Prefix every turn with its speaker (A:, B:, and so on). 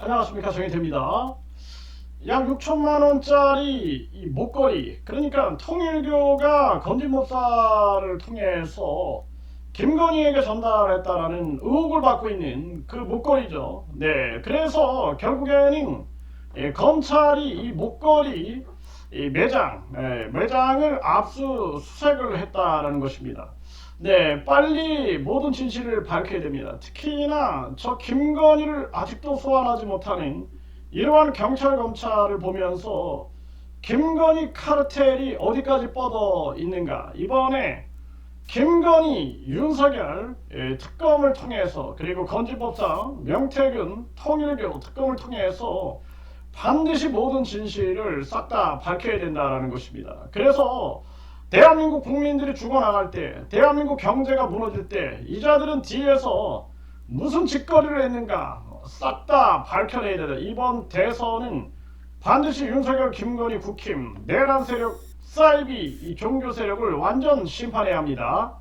A: 안녕하십니까 정혜태입니다. 약 6천만 원짜리 이 목걸이 그러니까 통일교가 건진법사를 통해서 김건희에게 전달했다라는 의혹을 받고 있는 그 목걸이죠. 네, 그래서 결국에는 예, 검찰이 이 목걸이 이 매장 예, 매장을 압수수색을 했다라는 것입니다. 네, 빨리 모든 진실을 밝혀야 됩니다. 특히나 저 김건희를 아직도 소환하지 못하는 이러한 경찰 검찰을 보면서 김건희 카르텔이 어디까지 뻗어 있는가 이번에 김건희 윤석열 예, 특검을 통해서 그리고 건지법상 명태균 통일교 특검을 통해서 반드시 모든 진실을 싹 다 밝혀야 된다라는 것입니다. 그래서 대한민국 국민들이 죽어나갈 때, 대한민국 경제가 무너질 때, 이 자들은 뒤에서 무슨 짓거리를 했는가 싹 다 밝혀내야 된다. 이번 대선은 반드시 윤석열, 김건희, 국힘, 내란 세력, 사이비, 이 종교 세력을 완전 심판해야 합니다.